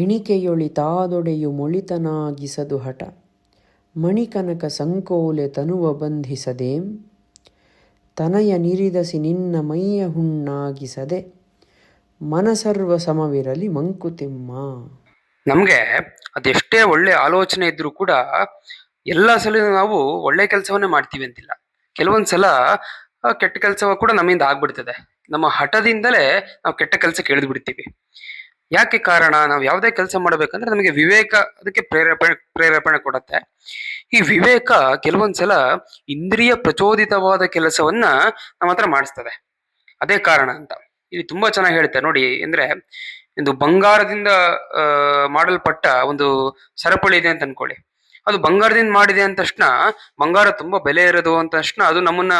ಎಣಿಕೆಯೊಳಿತಾದೊಡೆಯು ಮೊಳಿತನಾಗಿಸದು ಹಠ. ಮಣಿಕನಕ ಸಂಕೋಲೆ ತನುವ ಬಂಧಿಸದೆ, ತನಯ ನಿರಿದಸಿ ನಿನ್ನ ಮೈಯ ಹುಣ್ಣಾಗಿಸದೆ, ಮನಸರ್ವ ಸಮವಿರಲಿ ಮಂಕುತಿಮ್ಮ. ನಮಗೆ ಅದೆಷ್ಟೇ ಒಳ್ಳೆ ಆಲೋಚನೆ ಇದ್ರೂ ಕೂಡ ಎಲ್ಲ ಸಲ ನಾವು ಒಳ್ಳೆ ಕೆಲಸವನ್ನೇ ಮಾಡ್ತೀವಿ ಅಂತಿಲ್ಲ. ಕೆಲವೊಂದು ಸಲ ಕೆಟ್ಟ ಕೆಲಸವ ಕೂಡ ನಮ್ಮಿಂದ ಆಗ್ಬಿಡ್ತದೆ. ನಮ್ಮ ಹಠದಿಂದಲೇ ನಾವು ಕೆಟ್ಟ ಕೆಲಸಕ್ಕೆ ಇಳಿದು ಯಾಕೆ ಕಾರಣ? ನಾವು ಯಾವುದೇ ಕೆಲಸ ಮಾಡಬೇಕಂದ್ರೆ ನಮಗೆ ವಿವೇಕ ಅದಕ್ಕೆ ಪ್ರೇರೇಪಣೆ ಪ್ರೇರೇಪಣೆ ಕೊಡುತ್ತೆ. ಈ ವಿವೇಕ ಕೆಲವೊಂದ್ಸಲ ಇಂದ್ರಿಯ ಪ್ರಚೋದಿತವಾದ ಕೆಲಸವನ್ನ ನಮ್ಮ ಹತ್ರ ಮಾಡಿಸ್ತದೆ. ಅದೇ ಕಾರಣ ಅಂತ. ಇಲ್ಲಿ ತುಂಬಾ ಚೆನ್ನಾಗಿ ಹೇಳ್ತಾರೆ ನೋಡಿ ಅಂದ್ರೆ ಒಂದು ಬಂಗಾರದಿಂದ ಮಾಡಲ್ಪಟ್ಟ ಒಂದು ಸರಪಳಿ ಇದೆ ಅಂತ ಅನ್ಕೊಳ್ಳಿ. ಅದು ಬಂಗಾರದಿಂದ ಮಾಡಿದೆ ಅಂದ ತಕ್ಷಣ ಬಂಗಾರ ತುಂಬಾ ಬೆಲೆ ಇರೋದು ಅಂತ ತಕ್ಷಣ ಅದು ನಮ್ಮನ್ನ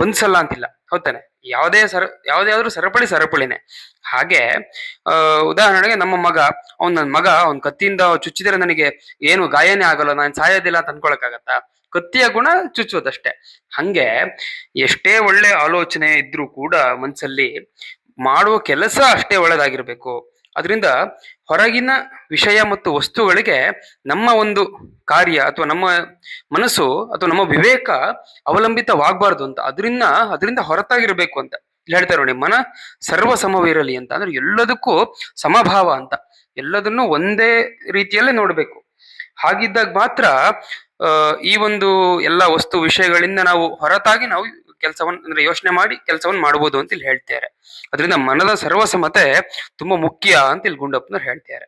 ಬಂಧಿಸಲ್ಲ ಅಂತಿಲ್ಲ. ಹೌದಾನೆ ಯಾವುದೇ ಸರ, ಯಾವುದೇ ಆದ್ರೂ ಸರಪಳಿ ಸರಪಳಿನೇ. ಹಾಗೆ ಉದಾಹರಣೆಗೆ ನಮ್ಮ ಮಗ, ಅವ್ನ್ ನನ್ನ ಮಗ, ಅವ್ನ್ ಕತ್ತಿಯಿಂದ ಚುಚ್ಚಿದ್ರೆ ನನಗೆ ಏನು ಗಾಯನೇ ಆಗಲ್ಲ, ನಾನು ಸಾಯೋದಿಲ್ಲ ಅಂತ ಅನ್ಕೊಳಕ್ಕಾಗತ್ತಾ? ಕತ್ತಿಯ ಗುಣ ಚುಚ್ಚೋದಷ್ಟೇ. ಹಂಗೆ, ಎಷ್ಟೇ ಒಳ್ಳೆ ಆಲೋಚನೆ ಇದ್ರೂ ಕೂಡ ಮನ್ಸಲ್ಲಿ ಮಾಡುವ ಕೆಲಸ ಅಷ್ಟೇ ಒಳ್ಳೆದಾಗಿರ್ಬೇಕು. ಅದರಿಂದ ಹೊರಗಿನ ವಿಷಯ ಮತ್ತು ವಸ್ತುಗಳಿಗೆ ನಮ್ಮ ಒಂದು ಕಾರ್ಯ ಅಥವಾ ನಮ್ಮ ಮನಸ್ಸು ಅಥವಾ ನಮ್ಮ ವಿವೇಕ ಅವಲಂಬಿತವಾಗಬಾರ್ದು ಅಂತ. ಅದರಿಂದ ಅದರಿಂದ ಹೊರತಾಗಿರ್ಬೇಕು ಅಂತ. ಇಲ್ಲಿ ಹೇಳ್ತಾರೆ ನೋಡಿ ಮನ ಸರ್ವ ಸಮವಿರಲಿ ಅಂತ. ಅಂದ್ರೆ ಎಲ್ಲದಕ್ಕೂ ಸಮಭಾವ ಅಂತ. ಎಲ್ಲದನ್ನು ಒಂದೇ ರೀತಿಯಲ್ಲೇ ನೋಡಬೇಕು. ಹಾಗಿದ್ದಾಗ ಮಾತ್ರ ಈ ಒಂದು ಎಲ್ಲ ವಸ್ತು ವಿಷಯಗಳಿಂದ ನಾವು ಹೊರತಾಗಿ ನಾವು ಕೆಲಸವನ್ನು ಅಂದ್ರೆ ಯೋಚನೆ ಮಾಡಿ ಕೆಲಸವನ್ನು ಮಾಡಬಹುದು ಅಂತ ಇಲ್ಲಿ ಹೇಳ್ತಾರೆ ಅದರಿಂದ ಮನದ ಸರ್ವಸಮತೆ ತುಂಬಾ ಮುಖ್ಯ ಅಂತ ಇಲ್ಲಿ ಗುಂಡಪ್ಪನವ್ರು ಹೇಳ್ತಾರೆ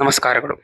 ನಮಸ್ಕಾರಗಳು.